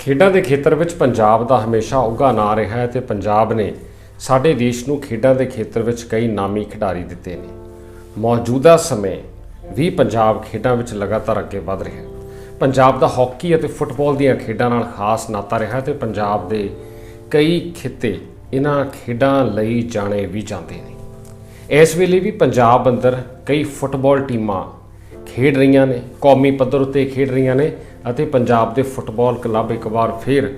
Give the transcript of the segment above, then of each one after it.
ਖੇਡਾਂ ਦੇ ਖੇਤਰ ਵਿੱਚ ਪੰਜਾਬ ਦਾ ਹਮੇਸ਼ਾ ਉੱਘਾ ਨਾਂ ਰਿਹਾ ਹੈ ਤੇ ਪੰਜਾਬ ਨੇ ਸਾਡੇ ਦੇਸ਼ ਨੂੰ ਖੇਡਾਂ ਦੇ ਖੇਤਰ ਵਿੱਚ ਕਈ ਨਾਮੀ ਖਿਡਾਰੀ ਦਿੱਤੇ ਨੇ। ਮੌਜੂਦਾ ਸਮੇਂ ਵੀ ਪੰਜਾਬ ਖੇਡਾਂ ਵਿੱਚ ਲਗਾਤਾਰ ਅੱਗੇ ਵਧ ਰਿਹਾ ਹੈ। ਪੰਜਾਬ ਦਾ ਹਾਕੀ ਅਤੇ ਫੁੱਟਬਾਲ ਦੀਆਂ ਖੇਡਾਂ ਨਾਲ ਖਾਸ ਨਾਤਾ ਰਿਹਾ ਹੈ ਤੇ ਪੰਜਾਬ ਦੇ ਕਈ ਖਿੱਤੇ ਇਹਨਾਂ ਖੇਡਾਂ ਲਈ ਜਾਣੇ ਵੀ ਜਾਂਦੇ ਨੇ। ਇਸ ਵੇਲੇ ਵੀ ਪੰਜਾਬ ਅੰਦਰ ਕਈ ਫੁੱਟਬਾਲ ਟੀਮਾਂ ਖੇਡ ਰਹੀਆਂ ਨੇ, ਕੌਮੀ ਪੱਧਰ ਉੱਤੇ ਖੇਡ ਰਹੀਆਂ ਨੇ ਅਤੇ ਪੰਜਾਬ ਦੇ ਫੁੱਟਬਾਲ ਕਲੱਬ ਇੱਕ ਵਾਰ ਫਿਰ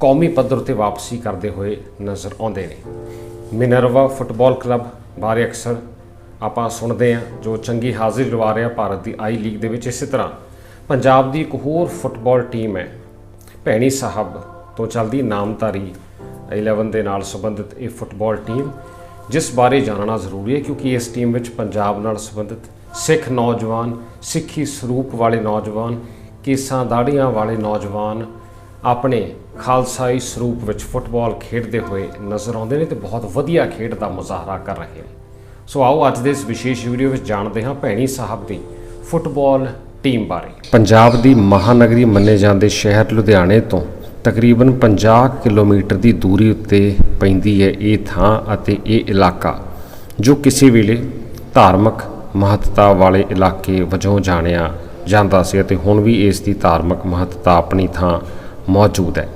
ਕੌਮੀ ਪੱਧਰ 'ਤੇ ਵਾਪਸੀ ਕਰਦੇ ਹੋਏ ਨਜ਼ਰ ਆਉਂਦੇ ਨੇ। ਮਿਨਰਵਾ ਫੁੱਟਬਾਲ ਕਲੱਬ ਬਾਰੇ ਅਕਸਰ ਆਪਾਂ ਸੁਣਦੇ ਹਾਂ, ਜੋ ਚੰਗੀ ਹਾਜ਼ਰੀ ਲਵਾ ਰਿਹਾ ਭਾਰਤ ਦੀ ਆਈ ਲੀਗ ਦੇ ਵਿੱਚ। ਇਸੇ ਤਰ੍ਹਾਂ ਪੰਜਾਬ ਦੀ ਇੱਕ ਹੋਰ ਫੁੱਟਬਾਲ ਟੀਮ ਹੈ, ਭੈਣੀ ਸਾਹਿਬ ਤੋਂ ਚੱਲਦੀ ਨਾਮਧਾਰੀ 11 ਦੇ ਨਾਲ ਸੰਬੰਧਿਤ ਇਹ ਫੁੱਟਬਾਲ ਟੀਮ, ਜਿਸ ਬਾਰੇ ਜਾਣਨਾ ਜ਼ਰੂਰੀ ਹੈ, ਕਿਉਂਕਿ ਇਸ ਟੀਮ ਵਿੱਚ ਪੰਜਾਬ ਨਾਲ ਸੰਬੰਧਿਤ ਸਿੱਖ ਨੌਜਵਾਨ, ਸਿੱਖੀ ਸਰੂਪ ਵਾਲੇ ਨੌਜਵਾਨ ਕੇਸਾਂ ਦਾੜੀਆਂ ਵਾਲੇ ਨੌਜਵਾਨ ਆਪਣੇ ਖਾਲਸਾਈ ਸਰੂਪ ਵਿੱਚ ਫੁੱਟਬਾਲ ਖੇਡਦੇ ਹੋਏ ਨਜ਼ਰ ਆਉਂਦੇ ਨੇ ਤੇ ਬਹੁਤ ਵਧੀਆ ਖੇਡ ਦਾ ਮੁਜ਼ਾਹਰਾ ਕਰ ਰਹੇ ਨੇ। ਸੋ ਆਓ ਅੱਜ ਦੇ ਇਸ ਵਿਸ਼ੇਸ਼ ਵੀਡੀਓ ਵਿੱਚ ਜਾਣਦੇ ਹਾਂ ਭੈਣੀ ਸਾਹਿਬ ਦੀ ਫੁੱਟਬਾਲ ਟੀਮ ਬਾਰੇ। ਪੰਜਾਬ ਦੀ ਮਹਾਨਗਰੀ ਮੰਨੇ ਜਾਂਦੇ ਸ਼ਹਿਰ ਲੁਧਿਆਣੇ ਤੋਂ ਤਕਰੀਬਨ 50 ਕਿਲੋਮੀਟਰ ਦੀ ਦੂਰੀ ਉੱਤੇ ਪੈਂਦੀ ਹੈ ਇਹ ਥਾਂ ਅਤੇ ਇਹ ਇਲਾਕਾ, ਜੋ ਕਿਸੇ ਵੇਲੇ ਧਾਰਮਿਕ ਮਹੱਤਤਾ ਵਾਲੇ ਇਲਾਕੇ ਵਜੋਂ ਜਾਣਿਆ ਜਾਂਦਾ ਸੀ ਅਤੇ ਹੁਣ ਵੀ ਇਸ ਦੀ ਧਾਰਮਿਕ ਮਹੱਤਤਾ ਆਪਣੀ ਥਾਂ ਮੌਜੂਦ ਹੈ।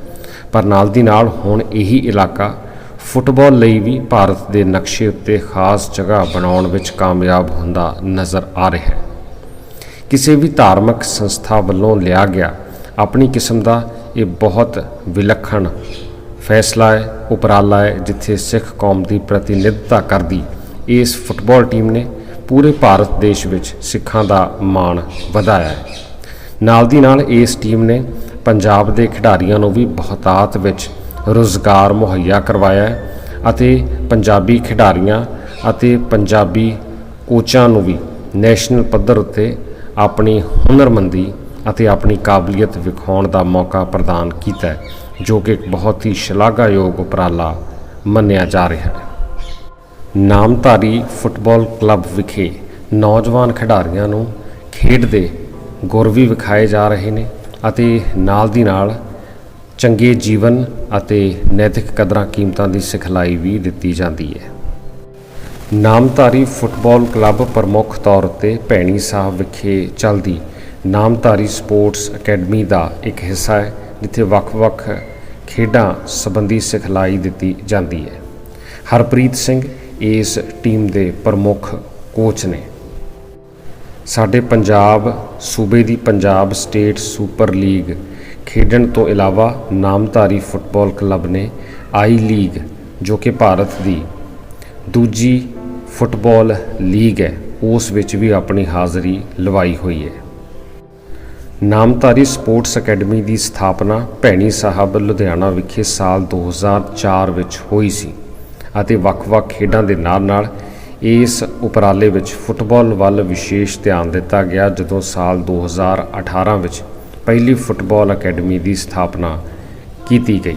ਪਰ ਨਾਲ ਦੀ ਨਾਲ ਹੁਣ ਇਹੀ ਇਲਾਕਾ ਫੁੱਟਬਾਲ ਲਈ ਵੀ ਭਾਰਤ ਦੇ ਨਕਸ਼ੇ ਉੱਤੇ ਖਾਸ ਜਗ੍ਹਾ ਬਣਾਉਣ ਵਿੱਚ ਕਾਮਯਾਬ ਹੁੰਦਾ ਨਜ਼ਰ ਆ ਰਿਹਾ ਹੈ। ਕਿਸੇ ਵੀ ਧਾਰਮਿਕ ਸੰਸਥਾ ਵੱਲੋਂ ਲਿਆ ਗਿਆ ਆਪਣੀ ਕਿਸਮ ਦਾ ਇਹ ਬਹੁਤ ਵਿਲੱਖਣ ਫੈਸਲਾ ਹੈ, ਉਪਰਾਲਾ ਹੈ, ਜਿੱਥੇ ਸਿੱਖ ਕੌਮ ਦੀ ਪ੍ਰਤੀਨਿਧਤਾ ਕਰਦੀ ਇਸ ਫੁੱਟਬਾਲ ਟੀਮ ਨੇ ਪੂਰੇ ਭਾਰਤ ਦੇਸ਼ ਵਿੱਚ ਸਿੱਖਾਂ ਦਾ ਮਾਣ ਵਧਾਇਆ ਹੈ। ਨਾਲ ਦੀ ਨਾਲ ਇਸ ਟੀਮ ਨੇ ਪੰਜਾਬ ਦੇ ਖਿਡਾਰੀਆਂ ਨੂੰ ਵੀ ਬਹੁਤਾਤ ਵਿੱਚ ਰੋਜ਼ਗਾਰ ਮੁਹੱਈਆ ਕਰਵਾਇਆ ਹੈ ਅਤੇ ਪੰਜਾਬੀ ਖਿਡਾਰੀਆਂ ਅਤੇ ਪੰਜਾਬੀ ਕੋਚਾਂ ਨੂੰ ਵੀ ਨੈਸ਼ਨਲ ਪੱਧਰ ਉੱਤੇ ਆਪਣੀ ਹੁਨਰਮੰਦੀ ਅਤੇ ਆਪਣੀ ਕਾਬਲੀਅਤ ਵਿਖਾਉਣ ਦਾ ਮੌਕਾ ਪ੍ਰਦਾਨ ਕੀਤਾ ਜੋ ਕਿ ਇੱਕ ਬਹੁਤ ਹੀ ਸ਼ਲਾਘਾਯੋਗ ਉਪਰਾਲਾ ਮੰਨਿਆ ਜਾ ਰਿਹਾ ਹੈ। ਨਾਮਧਾਰੀ ਫੁੱਟਬਾਲ ਕਲੱਬ ਵਿਖੇ ਨੌਜਵਾਨ ਖਿਡਾਰੀਆਂ ਨੂੰ ਖੇਡ ਦੇ ਗੁਰ ਵੀ ਵਿਖਾਏ ਜਾ ਰਹੇ ਨੇ ਅਤੇ ਨਾਲ ਦੀ ਨਾਲ ਚੰਗੇ ਜੀਵਨ ਅਤੇ ਨੈਤਿਕ ਕਦਰਾਂ ਕੀਮਤਾਂ ਦੀ ਸਿਖਲਾਈ ਵੀ ਦਿੱਤੀ ਜਾਂਦੀ ਹੈ। ਨਾਮਧਾਰੀ ਫੁੱਟਬਾਲ ਕਲੱਬ ਪ੍ਰਮੁੱਖ ਤੌਰ ਤੇ ਭੈਣੀ ਸਾਹਿਬ ਵਿਖੇ ਚੱਲਦੀ ਨਾਮਧਾਰੀ ਸਪੋਰਟਸ ਅਕੈਡਮੀ ਦਾ ਇੱਕ ਹਿੱਸਾ ਹੈ, ਜਿੱਥੇ ਵੱਖ-ਵੱਖ ਖੇਡਾਂ ਸੰਬੰਧੀ ਸਿਖਲਾਈ ਦਿੱਤੀ ਜਾਂਦੀ ਹੈ। ਹਰਪ੍ਰੀਤ ਸਿੰਘ ਇਸ ਟੀਮ ਦੇ ਪ੍ਰਮੁੱਖ ਕੋਚ ਨੇ। ਸਾਡੇ ਪੰਜਾਬ ਸੂਬੇ ਦੀ ਪੰਜਾਬ ਸਟੇਟ ਸੁਪਰ ਲੀਗ ਖੇਡਣ ਤੋਂ ਇਲਾਵਾ ਨਾਮਧਾਰੀ ਫੁੱਟਬਾਲ ਕਲੱਬ ਨੇ ਆਈ ਲੀਗ, ਜੋ ਕਿ ਭਾਰਤ ਦੀ ਦੂਜੀ ਫੁੱਟਬਾਲ ਲੀਗ ਹੈ, ਉਸ ਵਿੱਚ ਵੀ ਆਪਣੀ ਹਾਜ਼ਰੀ ਲਵਾਈ ਹੋਈ ਹੈ। ਨਾਮਧਾਰੀ ਸਪੋਰਟਸ ਅਕੈਡਮੀ ਦੀ ਸਥਾਪਨਾ ਭੈਣੀ ਸਾਹਿਬ ਲੁਧਿਆਣਾ ਵਿਖੇ ਸਾਲ 2004 ਵਿੱਚ ਹੋਈ ਸੀ। ਅਤੇ ਵੱਖ-ਵੱਖ ਖੇਡਾਂ ਦੇ ਨਾਲ-ਨਾਲ ਇਸ ਉਪਰਾਲੇ ਵਿੱਚ ਫੁੱਟਬਾਲ ਵੱਲ ਵਿਸ਼ੇਸ਼ ਧਿਆਨ ਦਿੱਤਾ ਗਿਆ, ਜਦੋਂ ਸਾਲ 2018 ਵਿੱਚ ਪਹਿਲੀ ਫੁੱਟਬਾਲ ਅਕੈਡਮੀ ਦੀ ਸਥਾਪਨਾ ਕੀਤੀ ਗਈ।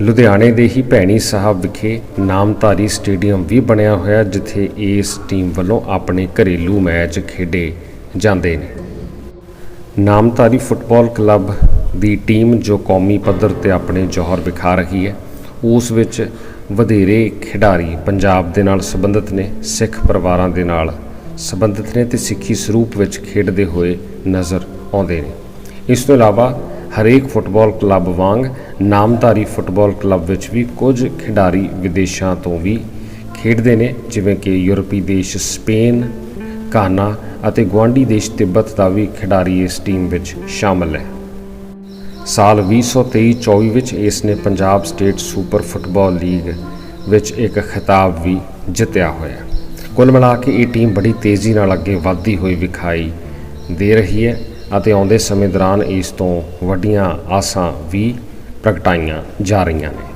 ਲੁਧਿਆਣੇ ਦੇ ਹੀ ਭੈਣੀ ਸਾਹਿਬ ਵਿਖੇ ਨਾਮਧਾਰੀ ਸਟੇਡੀਅਮ ਵੀ ਬਣਿਆ ਹੋਇਆ, ਜਿੱਥੇ ਇਸ ਟੀਮ ਵੱਲੋਂ ਆਪਣੇ ਘਰੇਲੂ ਮੈਚ ਖੇਡੇ ਜਾਂਦੇ ਨੇ। ਨਾਮਧਾਰੀ ਫੁੱਟਬਾਲ ਕਲੱਬ ਦੀ ਟੀਮ ਜੋ ਕੌਮੀ ਪੱਧਰ ਤੇ ਆਪਣੇ ਜੌਹਰ ਵਿਖਾ ਰਹੀ ਹੈ ਉਸ ਵਿੱਚ ਵਧੇਰੇ ਖਿਡਾਰੀ ਪੰਜਾਬ ਦੇ ਨਾਲ ਸੰਬੰਧਿਤ ਨੇ, ਸਿੱਖ ਪਰਿਵਾਰਾਂ ਦੇ ਨਾਲ ਸੰਬੰਧਿਤ ਨੇ ਤੇ ਸਿੱਖੀ ਸਰੂਪ ਵਿੱਚ ਖੇਡਦੇ ਹੋਏ ਨਜ਼ਰ ਆਉਂਦੇ ਨੇ। ਇਸ ਤੋਂ ਇਲਾਵਾ ਹਰੇਕ ਫੁੱਟਬਾਲ ਕਲੱਬ ਵਾਂਗ ਨਾਮਧਾਰੀ ਫੁੱਟਬਾਲ ਕਲੱਬ ਵਿੱਚ ਵੀ ਕੁਝ ਖਿਡਾਰੀ ਵਿਦੇਸ਼ਾਂ ਤੋਂ ਵੀ ਖੇਡਦੇ ਨੇ, ਜਿਵੇਂ ਕਿ ਯੂਰਪੀ ਦੇਸ਼ ਸਪੇਨ, ਘਾਨਾ ਅਤੇ ਗੁਆਂਢੀ ਦੇਸ਼ ਤਿੱਬਤ ਦਾ ਵੀ ਖਿਡਾਰੀ ਇਸ ਟੀਮ ਵਿੱਚ ਸ਼ਾਮਲ ਹੈ। ਸਾਲ 2023-24 ਵਿੱਚ ਇਸ ਨੇ Punjab state super football league ਵਿੱਚ ਇੱਕ ਖਿਤਾਬ ਵੀ ਜਿੱਤਿਆ ਹੋਇਆ। ਕੁੱਲ ਮਿਲਾ ਕੇ ਇਹ ਟੀਮ ਬੜੀ ਤੇਜ਼ੀ ਨਾਲ ਅੱਗੇ ਵਧਦੀ ਹੋਈ ਵਿਖਾਈ ਦੇ ਰਹੀ ਹੈ ਅਤੇ ਆਉਂਦੇ ਸਮੇਂ ਦੌਰਾਨ ਇਸ ਤੋਂ ਵੱਡੀਆਂ ਆਸਾਂ ਵੀ ਪ੍ਰਗਟਾਈਆਂ ਜਾ ਰਹੀਆਂ ਨੇ।